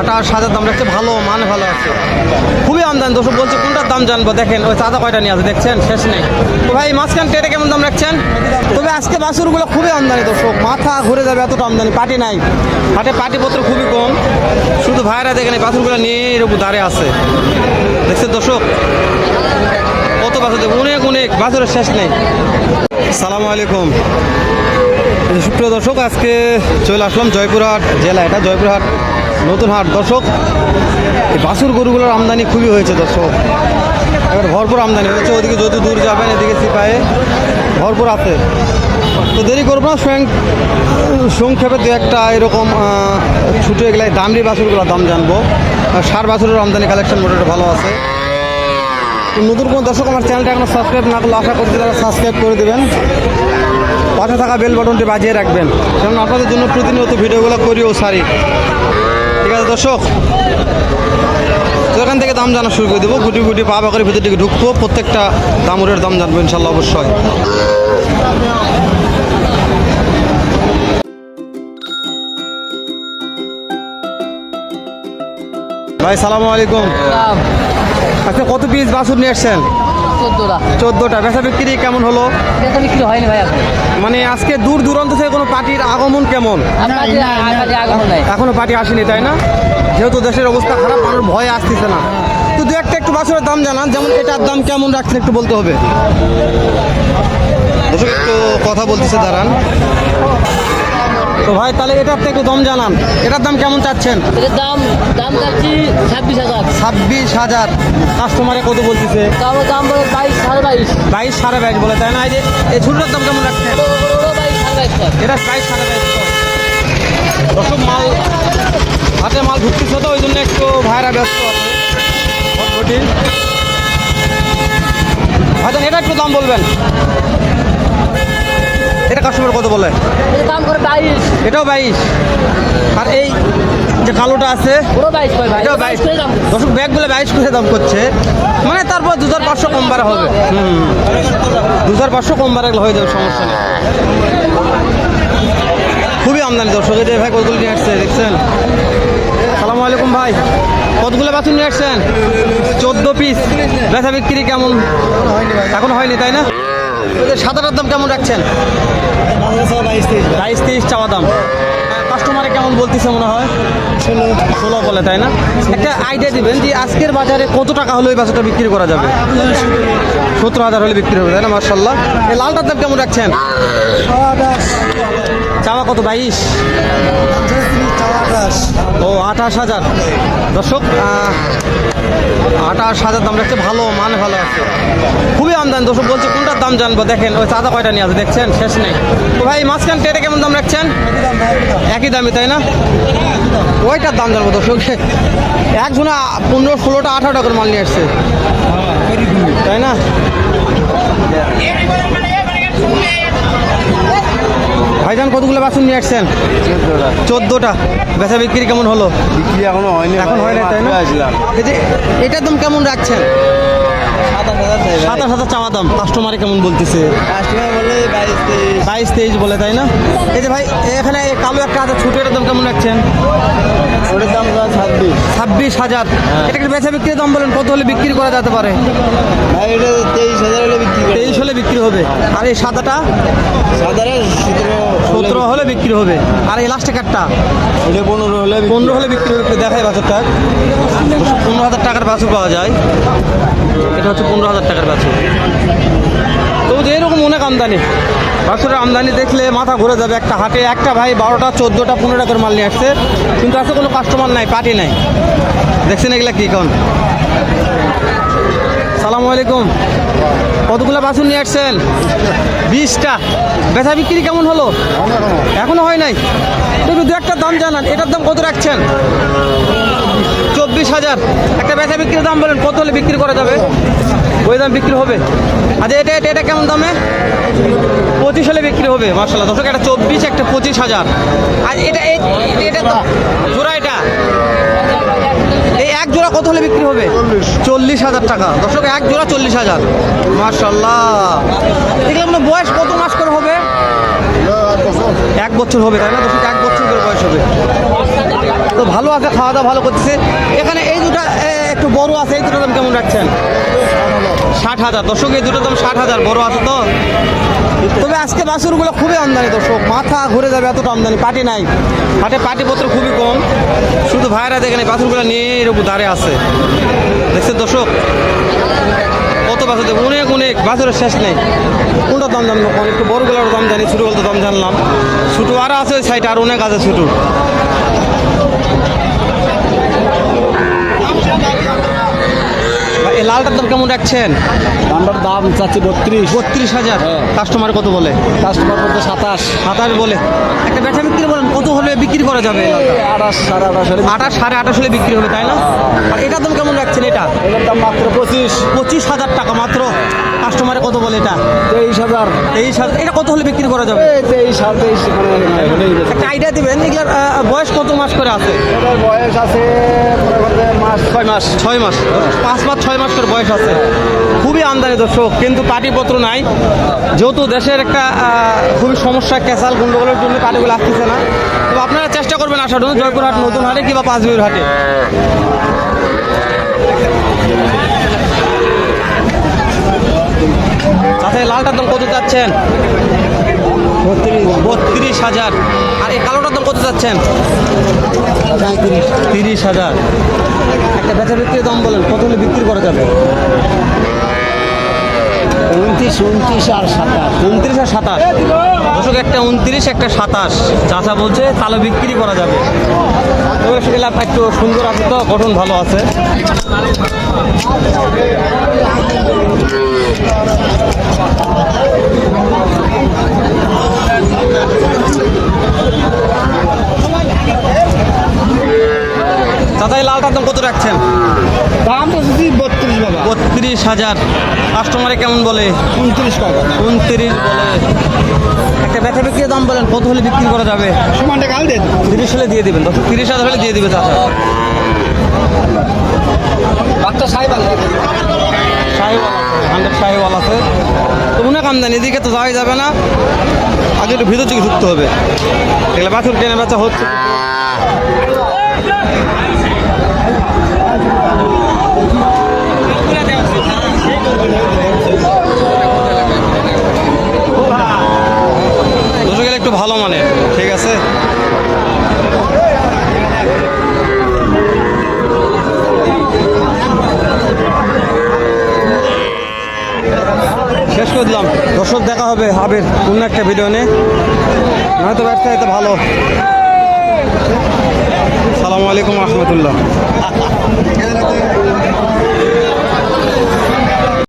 আটাশ হাজার দাম রাখছে ভালো মান ভালো আছে। খুবই আমদানি। দর্শক বলছে কোনটার দাম জানব? দেখেন ওই চাঁদা কয়টা নিয়ে আছে দেখছেন? শেষ নেই। তো ভাই মাঝখান টেটে কেমন দাম রাখছেন? তবে আজকে বাছুরগুলো খুবই আমদানি দর্শক। মাথা ঘুরে যাবে এতটা আমদানি পাটি নাই। হাটে পাটিপত্র খুবই কম। শুধু ভাইরা দেখেন এই বাছুরগুলো নিয়ে এরকম দাঁড়ে আছে। দেখছেন দর্শক? কত দেখুন, অনেক অনেক। বাছুরের শেষ নেই। সালামু আলাইকুম। সুপ্রিয় দর্শক আজকে চলে আসলাম জয়পুরহাট জেলা। এটা জয়পুরহাট নতুন হাট, দর্শক। এই বাছুর গরুগুলোর আমদানি খুবই হয়েছে, দর্শক। এবার ভরপুর আমদানি হয়েছে, ওদিকে যদি দূর যাবেন, এদিকে সিপাহে ভরপুর আছে। তো দেরি করব না, স্বয়ং সংক্ষেপে দু একটা এরকম ছুটে এগুলাই দামরি বাছুরগুলোর দাম জানব। সার বাছুরের আমদানি কালেকশন মোটামুটি ভালো আছে। নতুন কোনো দর্শক আমার চ্যানেলটা এখনও সাবস্ক্রাইব না করলে আশা করছি তারা সাবস্ক্রাইব করে দেবেন। পাশে থাকা বেল বাটনটি বাজিয়ে রাখবেন। কারণ আপনাদের জন্য প্রতিনিয়ত ভিডিওগুলো করি ও সারি। ঠিক আছে দর্শক। তো এখান থেকে দাম জানা শুরু করে দেবো। গুটি গুটি পা করে ভিতর দিকে ঢুকবো। প্রত্যেকটা দামুরের দাম জানব ইনশাল্লাহ অবশ্যই। ভাই সালামু আলাইকুম। আচ্ছা কত পিস বাসুর নিয়ে আসছেন? চোদ্দোটা। চোদ্দোটা। বেচা বিক্রি কেমন হলো? এটা বিক্রি হয়নি ভাই মানে আজকে দূর দূরান্ত থেকে কোনো পার্টির আগমন কেমন? এখনও পার্টি আসেনি তাই না? যেহেতু দেশের অবস্থা খারাপ মানুষ ভয়ে আসতেছে না। তো দু একটা একটু বাছুরের দাম জানান যেমন এটার দাম কেমন রাখছেন একটু বলতে হবে। দর্শক একটু কথা বলতেছে দাঁড়ান। তো ভাই তাহলে এটার তো একটু দাম জানান। এটার দাম কেমন চাচ্ছেন? এটার দাম দাম চাচ্ছি ছাব্বিশ হাজার। ছাব্বিশ হাজার। কাস্টমারে কত বলতেছে? দাম দাম বলে বাইশ সাড়ে বাইশ। বাইশ সাড়ে বাইশ বলে তাই না? এই যে এই ছোটোটার দাম কেমন রাখছেন? কর। এটা বাইশ সাড়ে বাইশ দশক মাল হাতে মাল ঢুকতেছে তো ওই জন্য একটু ভাইরা ব্যস্ত আছে। ভাইজান এটা একটু দাম বলবেন। এটা কাস্টমার কত বলে? দাম করে বাইশ। এটাও বাইশ। আর এই যে কালোটা আছে বাইশ এটাও ব্যাগগুলো বাইশ করে দাম করছে। মানে তারপর দু হাজার পাঁচশো কম বাড়া হবে। হুম। দু হাজার পাঁচশো কম বাড়া হয়ে যাবে সমস্যা নেই। খুবই আমদানি দর্শক এই যে ভাই কতগুলো নিয়ে আসছে দেখছেন? সালামু আলাইকুম ভাই। কতগুলো বাছুর নিয়ে আসছেন? চোদ্দ পিস বেচা বিক্রি কেমন? এখন হয়নি তাই না? সাদাটার দাম কেমন রাখছেন? বাইশ তেইশ চাওয়া দাম। কাস্টমারে কেমন বলতেছে মনে হয়? ষোলো। ষোলো বলে তাই না? একটা আইডিয়া দিবেন যে আজকের বাজারে কত টাকা হলে ওই বাজারটা বিক্রি করা যাবে? সতেরো হাজার হলে বিক্রি হবে তাই না? মার্শাল্লাহ এই লালটার দাম কেমন রাখছেন? চাওয়া কত, বাইশ? ও, আঠাশ হাজার। দর্শক আঠাশ হাজার দাম রাখছে ভালো, মান ভালো আছে। খুবই আমদানি। দর্শক বলছে কোনটার দাম জানব? দেখেন, ওই চাঁদা কয়টা নিয়ে আছে? দেখছেন? শেষ নেই। তো ভাই, মাঝখান টেটে কেমন দাম রাখছেন? একই দামই, তাই না? ওইটার দাম জানব, দর্শক। একজনে পনেরো, ষোলোটা আঠারোটা করে মাল নিয়ে আসছে। তাই না? ভাইজান কতগুলো বাসন নিয়ে আসছেন? চোদ্দোটা। বেচা বিক্রি কেমন হলো? বিক্রি এখনও হয়নি এখন হয় না তাই না? এটার দাম কেমন রাখছেন? সাতাশ হাজার চাওয়া দাম। কাস্টমারে কেমন বলতেছে? বাইশ তেইশ। বলে তাই না? এই যে ভাই এখানে কালো একটা আছে ছোটো এটার দাম কেমন রাখছেন? দাম ছাব্বিশ। ছাব্বিশ হাজার। এটাকে বেচা বিক্রির দাম বলেন? কত হলে বিক্রি করা যেতে পারে? ভাই এটা তেইশ হাজার হলে বিক্রি তেইশ হলে বিক্রি হবে। আর এই সাদাটা? সতেরো হলে বিক্রি। হবে। আর এই লাস্টে এটা পনেরো হলে পনেরো হলে বিক্রি হবে একটু দেখাই বাছরটা পনেরো হাজার টাকার বাছুর পাওয়া যায়। এটা হচ্ছে পনেরো হাজার টাকার বাছুর। তবু যে এরকম অনেক আমদানি। বাছুরের আমদানি দেখলে মাথা ঘুরে যাবে একটা হাটে। একটা ভাই বারোটা চোদ্দোটা পনেরোটা করে মাল নিয়ে আসছে। কিন্তু আছে কোনো কাস্টমার নাই পার্টি নাই। দেখছেন এগুলা কী কোন? সালামু আলাইকুম। কতগুলো বাছুর নিয়ে আসছেন? বিশটা। বেচা বিক্রি কেমন হলো? এখনও হয় নাই? একটু দু একটা দাম জানান। এটার দাম কত রাখছেন? চব্বিশ হাজার। একটা বেচা বিক্রির দাম বলেন কত হলে বিক্রি করা যাবে? ওই দাম বিক্রি হবে। আচ্ছা এটা এটা এটা কেমন দামে? পঁচিশ হলে বিক্রি হবে মার্শাল্লাহ দর্শক একটা চব্বিশ একটা পঁচিশ হাজার। আর এটা এটা জোড়া এটা। এই এক জোড়া কত হলে বিক্রি হবে? চল্লিশ। হাজার টাকা। দর্শক এক জোড়া চল্লিশ হাজার। মার্শাল্লাহ এগুলো মানে বয়স কত মাস করে হবে? এক বছর হবে তাই না? দর্শক এক বছর করে বয়স হবে। তো ভালো আছে, খাওয়া দাওয়া ভালো করতেছে। এখানে এই দুটা একটু বড় আছে, এই দুটো দাম কেমন রাখছেন? ষাট হাজার। দর্শক, এই দুটো দাম ষাট হাজার, বড় আছে তো? তবে আজকে বাছুরগুলো খুবই আমদানি, দর্শক। মাথা ঘুরে যাবে, এতটা আমদানি। পাটি নাই। হাটে পাটিপত্র খুবই কম। শুধু ভাইরা দেখেন এই বাছুরগুলো নিয়ে এরকম দাঁড়িয়ে আছে। দেখছেন দর্শক? কত দেবো অনেক অনেক। বাছুরের শেষ নেই। কোনটা দাম জানব একটু বড়গুলোর দাম জানি ছোটো বলতে দাম জানলাম। ছোটো আরও আছে, ওই সাইডে আর অনেক আছে ছোটো। লালটার দাম কেমন রাখছেন? দামটার দাম চাচ্ছি বত্রিশ। বত্রিশ হাজার। কাস্টমার কত বলে? কাস্টমার বলতে সাতাশ। সাতাশ বলে। একটা বেচা বিক্রি বলেন কত হলে বিক্রি করা যাবে আঠাশ সাড়ে আঠাশ হলে আঠাশ সাড়ে আঠাশ হলে বিক্রি হবে তাই না? আর এটার দাম কেমন রাখছেন এটা? এটার দাম মাত্র পঁচিশ। পঁচিশ হাজার টাকা মাত্র। কাস্টমারে কত বলে এটা? তেইশ হাজার। তেইশ হাজার। এটা কত হলে বিক্রি করা যাবে? এই তেইশ। একটা আইডিয়া দিবেন এগুলার বয়স কত মাস করে আছে? বয়স আছে মাস ছয় মাস। ছয় মাস। পাঁচ মাস ছয় মাস করে বয়স আছে। খুবই আমদানি দর্শক কিন্তু পাটিপত্র নাই। যেহেতু দেশের একটা খুবই সমস্যা ক্যাসাল গন্ডগোলের জন্য পাটিগুলো আসতেছে না। তো আপনারা চেষ্টা করবেন আসার জন্য জয়পুরহাট নতুন হাটে কিংবা পাঁচবির হাটে। চাচ্ছেন বত্রিশ হাজার। আর এই কালোটার দাম কত চাচ্ছেন তিরিশ হাজার। একটা বেচা বিক্রির দাম বলেন, কত হলে বিক্রি করা যাবে? উনত্রিশ উনত্রিশ আর সাতাশ। উনত্রিশ আর সাতাশ? দশক একটা উনত্রিশ, একটা সাতাশ। চাচা বলছে, তাহলে বিক্রি করা যাবে। তবে একটু সুন্দর আছে তো, গঠন ভালো আছে। লালটার দাম কত রাখছেন? দাম তো যদি বত্রিশ বাবা। বত্রিশ হাজার। কাস্টমারে কেমন বলে? উনত্রিশ টাকা। উনত্রিশ বলে। একটা ব্যথা বিক্রির দাম বলেন কত হলে বিক্রি করা যাবে? সমানটা কাল দেন। তিরিশ হলে দিয়ে দিবেন দশ তিরিশ হাজার হলে দিয়ে দিবে চাচা বাচ্চা সাহেব হান্ড্রেড শাহিওয়াল আছে তো অনেক আমদানি এদিকে তো যাওয়াই যাবে না। আগে একটু ভিতর দিকে ঢুকতে হবে। এগুলো বাছুর টেনে বেচা হচ্ছে। শেষ করে দিলাম। দর্শক, দেখা হবে হাবের অন্য একটা ভিডিও নিয়ে। নয়তো ব্যর্থ হয়তো ভালো। সালামু আলাইকুম রহমতুল্লাহ।